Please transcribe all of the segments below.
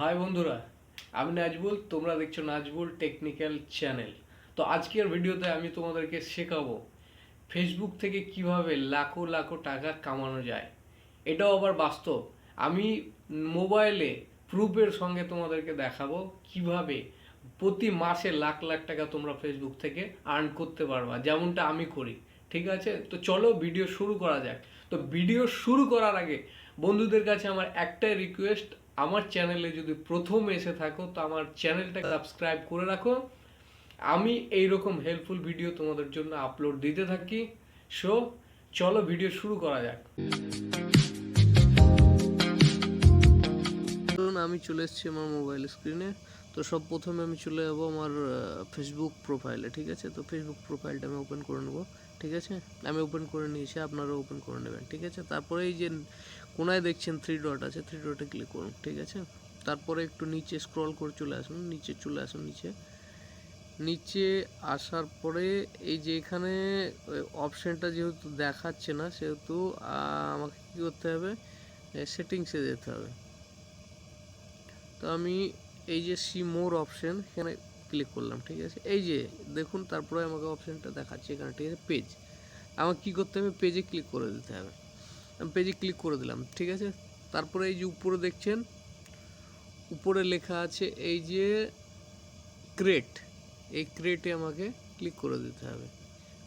High বন্ধুরা, আমি নাজবুল, তোমরা দেখছ নাজবুল টেকনিক্যাল চ্যানেল। তো আজকের ভিডিওতে আমি তোমাদেরকে শেখাবো ফেসবুক থেকে কীভাবে লাখো লাখো টাকা কামানো যায়। এটাও আবার বাস্তব। আমি মোবাইলে প্রুফের সঙ্গে তোমাদেরকে দেখাবো কীভাবে প্রতি মাসে লাখ লাখ টাকা তোমরা ফেসবুক থেকে আর্ন করতে পারবা, যেমনটা আমি করি, ঠিক আছে? তো চলো ভিডিও শুরু করা যাক। তো ভিডিও শুরু করার আগে বন্ধুদের কাছে আমার একটাই রিকোয়েস্ট আমার চ্যানেলে যদি প্রথম এসে থাকো তো আমার চ্যানেলটা সাবস্ক্রাইব করে রাখো। আমি এই রকম হেল্পফুল ভিডিও তোমাদের জন্য আপলোড দিতে থাকি। সো চলো ভিডিও শুরু করা যাক। ধরুন আমি চলে এসেছি আমার মোবাইল স্ক্রিনে তো সব প্রথমে আমি চলে যাব আমার ফেসবুক প্রোফাইলে ঠিক আছে? তো ফেসবুক প্রোফাইলটা আমি ওপেন করে নেব ঠিক আছে? আমি ওপেন করে নিয়েছি আপনারাও ওপেন করে নেবেন ঠিক আছে? তারপরে এই যে কোনায় দেখছেন থ্রি ডট আছে থ্রি ডটে ক্লিক করুন, ঠিক আছে? তারপরে একটু নিচে স্ক্রল করে চলে আসুন, নিচে চলে আসুন, নিচে। নিচে আসার পরে এই যে এখানে অপশানটা যেহেতু দেখাচ্ছে না, সেহেতু আমাকে কী করতে হবে? সেটিংসে যেতে হবে। তো আমি এই যে সি মোর অপশান এখানে ক্লিক করলাম, ঠিক আছে? এই যে, দেখুন, তারপরে আমাকে অপশানটা দেখাচ্ছে এখানে, ঠিক আছে? পেজ আমাকে কী করতে হবে? পেজে ক্লিক করে দিতে হবে। পেজে ক্লিক করে দিলাম, ঠিক আছে? তারপরে এই যে উপরে দেখছেন, উপরে লেখা আছে এই যে ক্রেট এই ক্রেটে আমাকে ক্লিক করে দিতে হবে।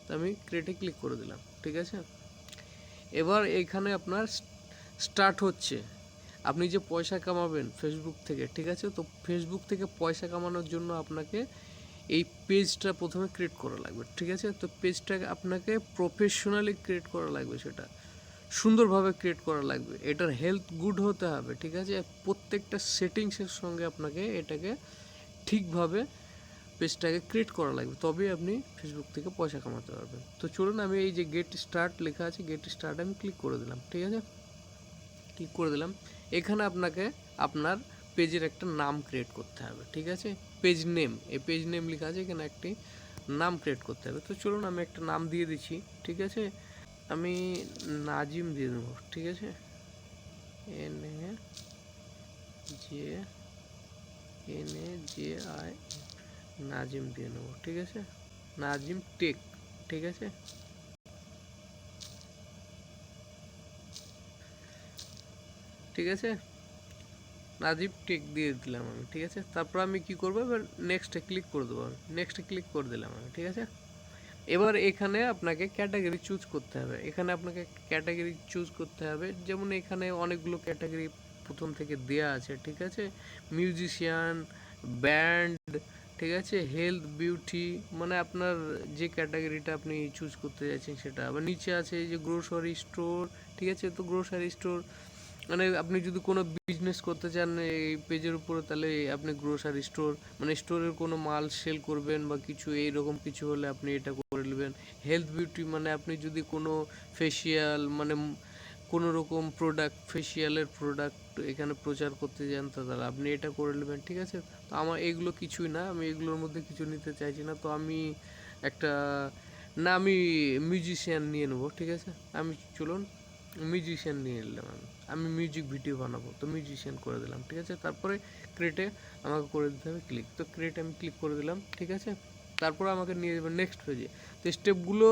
তো আমি ক্রেটে ক্লিক করে দিলাম, ঠিক আছে? এবার এইখানে আপনার স্টার্ট হচ্ছে। আপনি যে পয়সা কামাবেন ফেসবুক থেকে, ঠিক আছে? তো ফেসবুক থেকে পয়সা কামানোর জন্য আপনাকে এই পেজটা প্রথমে ক্রিয়েট করা লাগবে, ঠিক আছে? তো পেজটা আপনাকে প্রফেশনালি ক্রিয়েট করা লাগবে সেটা। সুন্দরভাবে ক্রিয়েট করা লাগবে। এটার হেলথ গুড হতে হবে, ঠিক আছে? প্রত্যেকটা সেটিংসের সঙ্গে আপনাকে এটাকে ঠিকভাবে পেজটাকে ক্রিয়েট করা লাগবে। তবেই আপনি ফেসবুক থেকে পয়সা কামাতে পারবেন। তো চলুন, আমি এই যে গেট স্টার্ট লেখা আছে গেট স্টার্ট আমি ক্লিক করে দিলাম, ঠিক আছে? ক্লিক করে দিলাম। এখানে আপনাকে আপনার পেজের একটা নাম ক্রিয়েট করতে হবে, ঠিক আছে? পেজ নেম এই পেজ নেম লেখা আছে, এখানে একটি নাম ক্রিয়েট করতে হবে। তো চলুন, আমি একটা নাম দিয়ে দিচ্ছি, ঠিক আছে? আমি নাজিম দিয়ে দেবো, ঠিক আছে? N A J, N A J I, Nazim দিয়ে নেব, ঠিক আছে? নাজিম টেক, ঠিক আছে? ঠিক আছে? নাজিব টেক দিয়ে দিলাম আমি, ঠিক আছে? তারপর আমি কি করব? এবার নেক্সটে ক্লিক করে দেবো আমি নেক্সটে ক্লিক করে দিলাম আমি, ঠিক আছে? এবার এখানে আপনাকে ক্যাটাগরি চুজ করতে হবে। এখানে আপনাকে ক্যাটাগরি চুজ করতে হবে। যেমন এখানে অনেকগুলো ক্যাটাগরি প্রথম থেকে দেয়া আছে, ঠিক আছে? মিউজিশিয়ান ব্যান্ড ঠিক আছে? হেলথ বিউটি মানে আপনার যে ক্যাটাগরিটা আপনি চুজ করতে যাচ্ছেন সেটা। আবার নিচে আছে এই যে গ্রোসারি স্টোর ঠিক আছে? তো গ্রোসারি স্টোর মানে আপনি যদি কোনো বিজনেস করতে চান এই পেজের উপরে, তাহলে আপনি গ্রোসারি স্টোর মানে স্টোরের কোনো মাল সেল করবেন বা কিছু এই রকম কিছু হলে আপনি এটা করে নেবেন হেলথ বিউটি মানে আপনি যদি কোনো ফেসিয়াল মানে কোনো রকম প্রোডাক্ট ফেসিয়ালের প্রোডাক্ট এখানে প্রচার করতে চান তো তাহলে আপনি এটা করে নেবেন, ঠিক আছে? তো আমার এগুলো কিছুই না, আমি এগুলোর মধ্যে কিছু নিতে চাইছি না, তো আমি একটা না, আমি মিউজিশিয়ান নিয়ে নেব, ঠিক আছে? আমি চলুন মিউজিশিয়ান নিয়ে নিলাম আমি। আমি মিউজিক ভিডিও বানাবো, তো মিউজিশিয়ান করে দিলাম, ঠিক আছে? তারপরে ক্রেটে আমাকে করে দিতে হবে ক্লিক তো ক্রেটে আমি ক্লিক করে দিলাম, ঠিক আছে? তারপরে আমাকে নিয়ে যাবে নেক্সট পেজে তো স্টেপগুলো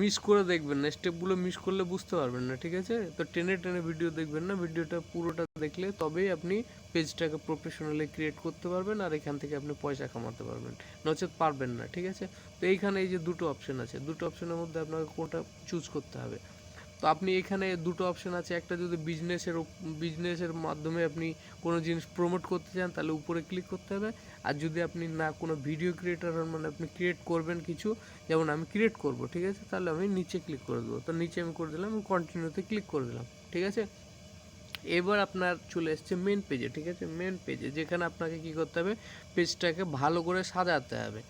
মিস করে দেখবেন না। স্টেপগুলো মিস করলে বুঝতে পারবেন না, ঠিক আছে? তো টেনে টেনে ভিডিও দেখবেন না। ভিডিওটা পুরোটা দেখলে তবেই আপনি পেজটাকে প্রফেশনালি ক্রিয়েট করতে পারবেন আর এখান থেকে আপনি পয়সা কামাতে পারবেন। নচেত পারবেন না, ঠিক আছে? তো এইখানে এই যে দুটো অপশন আছে। দুটো অপশনের মধ্যে আপনাকে কোনটা চুজ করতে হবে? তো আপনি এখানে দুটো অপশান আছে। একটা যদি বিজনেসের বিজনেসের মাধ্যমে আপনি কোনো জিনিস প্রমোট করতে চান, তাহলে উপরে ক্লিক করতে হবে। আর যদি আপনি না কোনো ভিডিও ক্রিয়েটার হন মানে আপনি ক্রিয়েট করবেন কিছু, যেমন আমি ক্রিয়েট করব, ঠিক আছে? তাহলে আমি নিচে ক্লিক করে দেবো। তো নিচে আমি করে দিলাম, আমি কন্টিনিউতে ক্লিক করে দিলাম, ঠিক আছে? এবার আপনার চলে এসছে মেন পেজে ঠিক আছে? মেন পেজে যেখানে আপনাকে কি করতে হবে? পেজটাকে ভালো করে সাজাতে হবে।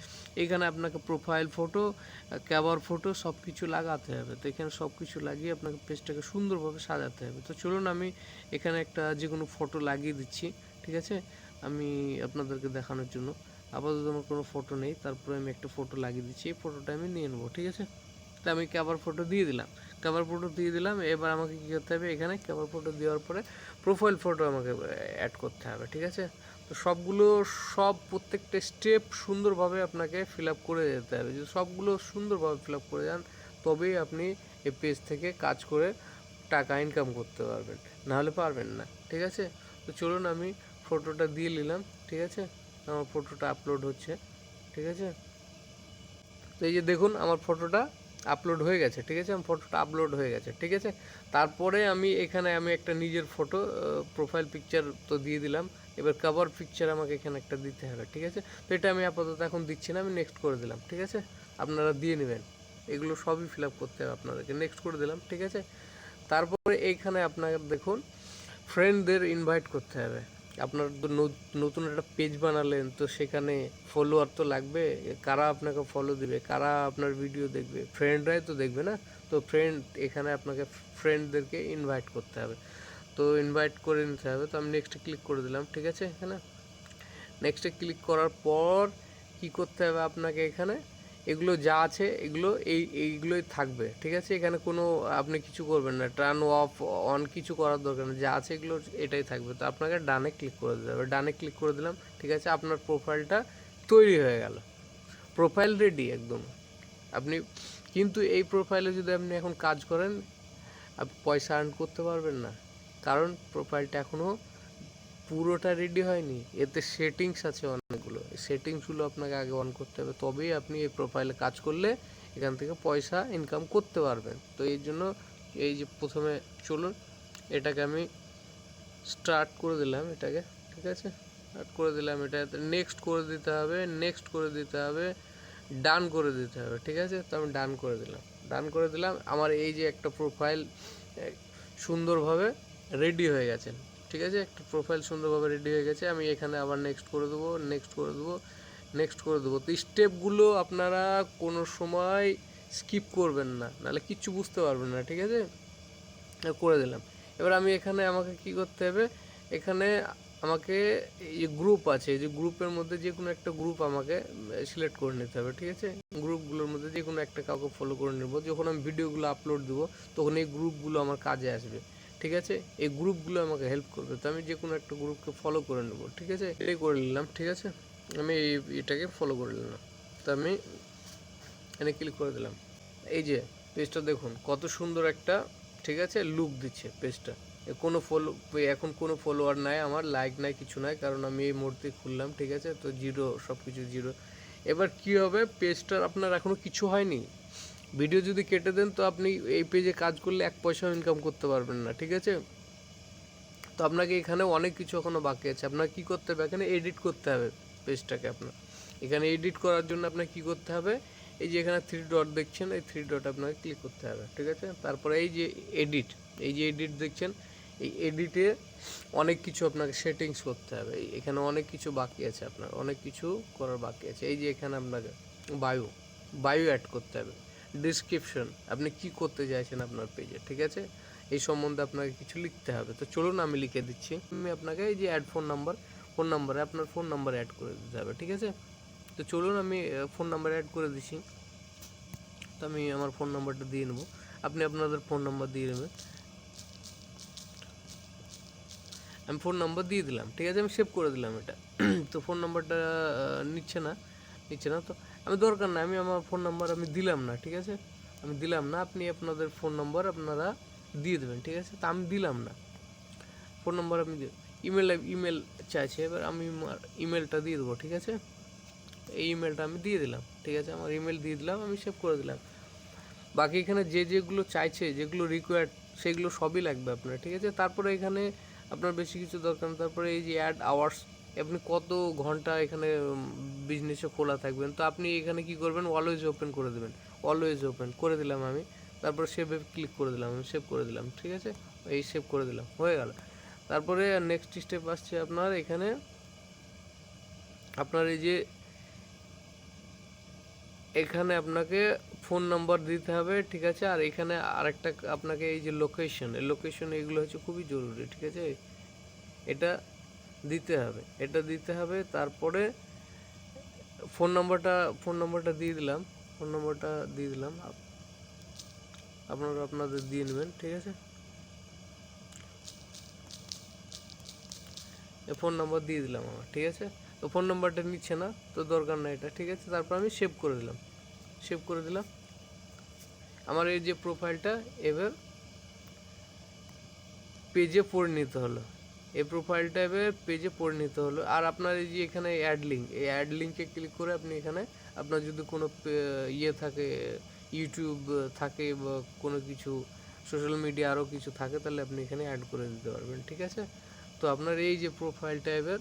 এখানে আপনাকে প্রোফাইল ফটো ক্যাবার ফটো সব কিছু লাগাতে হবে। তো এখানে সব কিছু লাগিয়ে আপনাকে পেজটাকে সুন্দরভাবে সাজাতে হবে। তো চলুন আমি এখানে একটা যে কোনো ফটো লাগিয়ে দিচ্ছি, ঠিক আছে? আমি আপনাদেরকে দেখানোর জন্য। আপাতত আমার কোনো ফটো নেই, তারপরে আমি একটা ফটো লাগিয়ে দিচ্ছি। এই ফটোটা আমি নিয়ে নেব, ঠিক আছে? তো আমি ক্যাবার ফটো দিয়ে দিলাম। কভার ফটো দিয়ে দিলাম। এবার আমাকে কী করতে হবে এখানে কভার ফটো দেওয়ার পরে প্রোফাইল ফটো আমাকে অ্যাড করতে হবে, ঠিক আছে? তো সবগুলো, সব প্রত্যেকটা স্টেপ সুন্দরভাবে আপনাকে ফিল আপ করে যেতে হবে। যদি সবগুলো সুন্দরভাবে ফিল আপ করে যান তবেই আপনি এই পেজ থেকে কাজ করে টাকা ইনকাম করতে পারবেন। নাহলে পারবেন না, ঠিক আছে? তো চলুন আমি ফটোটা দিয়ে নিলাম, ঠিক আছে? আমার ফটোটা আপলোড হচ্ছে, ঠিক আছে? তো এই যে দেখুন, আমার ফটোটা আপলোড হয়ে গেছে, ঠিক আছে? আমার ফটোটা আপলোড হয়ে গেছে, ঠিক আছে? তারপরে আমি এখানে আমি একটা নিজের ফটো প্রোফাইল পিকচার তো দিয়ে দিলাম। এবার কভার পিকচার আমাকে এখানে একটা দিতে হবে, ঠিক আছে? তো এটা আমি আপাতত এখন দিচ্ছি না, আমি নেক্সট করে দিলাম, ঠিক আছে? আপনারা দিয়ে নেবেন। এগুলো সবই ফিল আপ করতে হবে আপনাদেরকে নেক্সট করে দিলাম, ঠিক আছে? তারপরে এইখানে আপনাকে দেখুন ফ্রেন্ডদের ইনভাইট করতে হবে। আপনার নতুন একটা পেজ বানালেন, তো সেখানে ফলোয়ার তো লাগবে, কারা আপনাকে ফলো দিবে, কারা আপনার ভিডিও দেখবে? ফ্রেন্ডরাই তো দেখবে না? তো ফ্রেন্ড এখানে আপনাকে ফ্রেন্ডদেরকে ইনভাইট করতে হবে। তো ইনভাইট করে নিতে হবে, তো আমি নেক্সটে ক্লিক করে দিলাম, ঠিক আছে এখানে? নেক্সটে ক্লিক করার পর কি করতে হবে আপনাকে এখানে? এগুলো যা আছে, এগুলো এই, এইগুলোই থাকবে, ঠিক আছে? এখানে কোনো, আপনি কিছু করবেন না। টার্ন অফ অন কিছু করার দরকার নেই। যা আছে এগুলো এটাই থাকবে। তো আপনাকে ডানে ক্লিক করে দিতে হবে ডানে ক্লিক করে দিলাম, ঠিক আছে? আপনার প্রোফাইলটা তৈরি হয়ে গেল। প্রোফাইল রেডি একদম। আপনি, কিন্তু এই প্রোফাইলে যদি আপনি এখন কাজ করেন পয়সা আর্ন করতে পারবেন না। কারণ প্রোফাইলটা এখনও পুরোটা রেডি হয়নি। এতে সেটিংস আছে অনেকগুলো। সেটিংসগুলো আপনাকে আগে অন করতে হবে। তবেই আপনি এই প্রোফাইলে কাজ করলে এখান থেকে পয়সা ইনকাম করতে পারবেন। তো এই জন্য এই যে প্রথমে চলুন, এটাকে আমি স্টার্ট করে দিলাম এটাকে, ঠিক আছে? স্টার্ট করে দিলাম এটা নেক্সট করে দিতে হবে নেক্সট করে দিতে হবে ডান করে দিতে হবে, ঠিক আছে? তো আমি ডান করে দিলাম। ডান করে দিলাম, আমার এই যে একটা প্রোফাইল সুন্দরভাবে রেডি হয়ে গেছে। ঠিক আছে? একটা প্রোফাইল সুন্দরভাবে রেডি হয়ে গেছে। আমি এখানে আবার নেক্সট করে দেবো নেক্সট করে দেবো নেক্সট করে দেবো। তো স্টেপগুলো আপনারা কোনো সময় স্কিপ করবেন না। নাহলে কিচ্ছু বুঝতে পারবেন না, ঠিক আছে? করে দিলাম। এবার আমি এখানে আমাকে কি করতে হবে? এখানে আমাকে যে গ্রুপ আছে যে গ্রুপের মধ্যে যে কোনো একটা গ্রুপ আমাকে সিলেক্ট করে নিতে হবে, ঠিক আছে? গ্রুপগুলোর মধ্যে যে কোনো একটা কাউকে ফলো করে নেব। যখন আমি ভিডিওগুলো আপলোড দেবো, তখন এই গ্রুপগুলো আমার কাজে আসবে। ঠিক আছে? এই গ্রুপগুলো আমাকে হেল্প করবে। তো আমি যে কোনো একটা গ্রুপকে ফলো করে নেব, ঠিক আছে? এটাই করে নিলাম, ঠিক আছে? আমি এই, এটাকে ফলো করে নিলাম। তো আমি এখানে ক্লিক করে দিলাম। এই যে পেজটা দেখুন, কত সুন্দর একটা, ঠিক আছে লুক দিচ্ছে পেজটা কোনো ফলো এখন কোনো ফলোয়ার নাই আমার লাইক নাই, কিছু নাই, কারণ আমি এই মুহূর্তে খুললাম, ঠিক আছে? তো জিরো সব কিছু জিরো এবার কি হবে? পেজটার আপনার এখনও কিছু হয়নি। ভিডিও যদি কেটে দেন, তো আপনি এই পেজে কাজ করলে এক পয়সাও ইনকাম করতে পারবেন না, ঠিক আছে? তো আপনাকে এখানে অনেক কিছু এখনও বাকি আছে। আপনার কী করতে হবে? এখানে এডিট করতে হবে পেজটাকে আপনার। এখানে এডিট করার জন্য আপনার কী করতে হবে? এই যে এখানে থ্রি ডট দেখছেন, এই থ্রি ডট আপনাকে ক্লিক করতে হবে, ঠিক আছে? তারপরে এই যে এডিট এই যে এডিট দেখছেন, এই এডিটে অনেক কিছু আপনাকে সেটিংস করতে হবে। এখানে অনেক কিছু বাকি আছে আপনার, অনেক কিছু করার বাকি আছে। এই যে এখানে আপনাকে বায়ু বায়ু অ্যাড করতে হবে। ডিসক্রিপশন আপনি কি করতে চাইছেন আপনার পেজে ঠিক আছে? এই সম্বন্ধে আপনাকে কিছু লিখতে হবে। তো চলুন আমি লিখে দিচ্ছি। আমি আপনাকে এই যে অ্যাড ফোন নাম্বার ফোন নাম্বারে আপনার ফোন নাম্বার অ্যাড করে দিতে হবে, ঠিক আছে? তো চলুন আমি ফোন নাম্বার অ্যাড করে দিচ্ছি। তো আমি আমার ফোন নাম্বারটা দিয়ে নেব। আপনি আপনাদের ফোন নাম্বার দিয়ে নেবেন। আমি ফোন নাম্বার দিয়ে দিলাম, ঠিক আছে? আমি সেভ করে দিলাম এটা। তো ফোন নাম্বারটা নিচ্ছে না নিচ্ছে না। তো আমি দরকার না আমি আমার ফোন নাম্বার আমি দিলাম না, ঠিক আছে? আমি দিলাম না, আপনি আপনাদের ফোন নাম্বার আপনারা দিয়ে দেবেন, ঠিক আছে? তা আমি দিলাম না। ফোন নাম্বার আমি ইমেল ইমেল চাইছে, এবার আমি ইমেলটা দিয়ে দেবো, ঠিক আছে? এই ইমেলটা আমি দিয়ে দিলাম, ঠিক আছে? আমার ইমেল দিয়ে দিলাম, আমি সেভ করে দিলাম। বাকি এখানে যে যেগুলো চাইছে, যেগুলো রিকোয়ার্ড সেগুলো সবই লাগবে আপনার, ঠিক আছে? তারপরে এখানে আপনার বেশি কিছু দরকার তারপরে এই যে অ্যাড আওয়ার্স আপনি কত ঘণ্টা এখানে বিজনেসে খোলা থাকবেন? তো আপনি এখানে কি করবেন? অলওয়েজ ওপেন করে দেবেন। অলওয়েজ ওপেন করে দিলাম আমি। তারপর সেভে ক্লিক করে দিলাম আমি সেভ করে দিলাম, ঠিক আছে? এই সেভ করে দিলাম, হয়ে গেল। তারপরে নেক্সট স্টেপ আসছে আপনার এখানে। আপনার এই যে, এখানে আপনাকে ফোন নাম্বার দিতে হবে, ঠিক আছে? আর এখানে আরেকটা আপনাকে এই যে লোকেশন লোকেশন এগুলো হচ্ছে খুবই জরুরি, ঠিক আছে? এটা দিতে হবে। এটা দিতে হবে, তারপরে ফোন নাম্বারটা ফোন নাম্বারটা দিয়ে দিলাম, ফোন নম্বরটা দিয়ে দিলাম। আপ- আপনারা আপনাদের দিয়ে নেবেন, ঠিক আছে? ফোন নম্বর দিয়ে দিলাম আমার, ঠিক আছে? তো ফোন নম্বরটা নিচ্ছে না, তো দরকার নাই এটা, ঠিক আছে? তারপর আমি সেভ করে দিলাম, সেভ করে দিলাম। আমার এই যে প্রোফাইলটা এবার পেজে পরিণত হলো। এই প্রোফাইলটা এবার পেজে পরিণত হলো। আর আপনার এই যে এখানে অ্যাড লিঙ্ক এই অ্যাড লিঙ্কে ক্লিক করে আপনি এখানে আপনার যদি কোনো ইয়ে থাকে ইউটিউব থাকে বা কোনো কিছু সোশ্যাল মিডিয়া আরও কিছু থাকে, তাহলে আপনি এখানে অ্যাড করে দিতে পারবেন, ঠিক আছে? তো আপনার এই যে প্রোফাইলটা এবার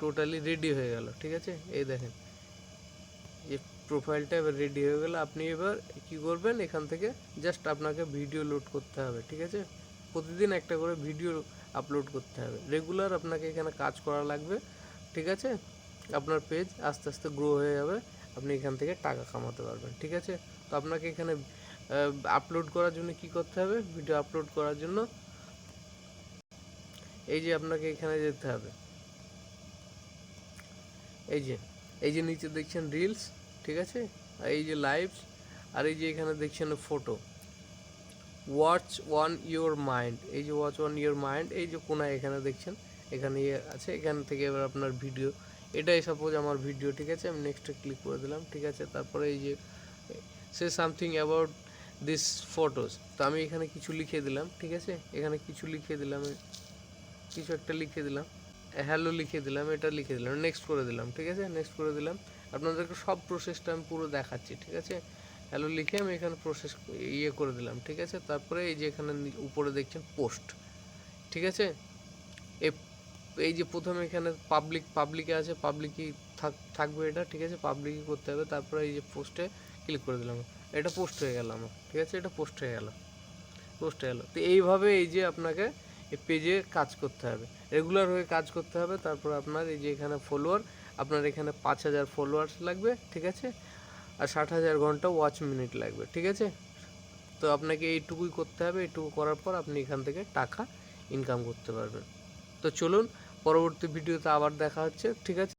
টোটালি রেডি হয়ে গেল, ঠিক আছে? এই দেখেন যে প্রোফাইলটা এবার রেডি হয়ে গেল। আপনি এবার কি করবেন, এখান থেকে জাস্ট আপনাকে ভিডিও লোড করতে হবে, ঠিক আছে? প্রতিদিন একটা করে ভিডিও আপলোড করতে হবে। রেগুলার আপনাকে এখানে কাজ করা লাগবে, ঠিক আছে? আপনার পেজ আস্তে আস্তে গ্রো হয়ে যাবে, আপনি এখান থেকে টাকা কামাতে পারবেন, ঠিক আছে? তো আপনাকে এখানে আপলোড করার জন্য কি করতে হবে? ভিডিও আপলোড করার জন্য এই যে আপনাকে এখানে যেতে হবে। এই যে এই যে নিচে দেখছেন রিলস ঠিক আছে? আর এই যে লাইভস আর এই যে এখানে দেখছেন photo what's on your mind এই যে ওয়াচ ওয়ান ইয়োর মাইন্ড এই যে কোনায় এখানে দেখছেন, এখানে ইয়ে আছে, এখান থেকে এবার আপনার ভিডিও এটাই সাপোজ আমার ভিডিও ঠিক আছে? আমি নেক্সটে ক্লিক করে দিলাম, ঠিক আছে? তারপরে এই যে say something about this photos তো আমি এখানে কিছু লিখে দিলাম, ঠিক আছে? এখানে কিছু লিখে দিলাম, কিছু একটা লিখে দিলাম। হ্যালো লিখে দিলাম, এটা লিখে দিলাম নেক্সট করে দিলাম, ঠিক আছে? নেক্সট করে দিলাম। আপনাদেরকে সব প্রসেসটা আমি পুরো দেখাচ্ছি, ঠিক আছে? হ্যালো লিখে আমি এখানে প্রসেস ইয়ে করে দিলাম, ঠিক আছে? তারপরে এই যে এখানে উপরে দেখছেন পোস্ট ঠিক আছে? এ, এই যে প্রথমে এখানে পাবলিক পাবলিকে আছে পাবলিকই থাক, থাকবে এটা, ঠিক আছে? পাবলিকই করতে হবে, তারপরে এই যে পোস্টে ক্লিক করে দিলাম। এটা পোস্ট হয়ে গেল আমার, ঠিক আছে? এটা পোস্ট হয়ে গেল পোস্ট হয়ে গেল। তো এইভাবে এই যে আপনাকে এই পেজে কাজ করতে হবে। রেগুলার হয়ে কাজ করতে হবে, তারপর আপনার এই যে এখানে ফলোয়ার আপনার এখানে পাঁচ হাজার ফলোয়ার্স লাগবে, ঠিক আছে? আর ষাট হাজার ঘণ্টা ওয়াচ মিনিট লাগবে, ঠিক আছে? তো আপনাকে এইটুকুই করতে হবে, এইটুকু করার পর আপনি এখান থেকে টাকা ইনকাম করতে পারবেন। তো চলুন, পরবর্তী ভিডিওতে আবার দেখা হচ্ছে, ঠিক আছে?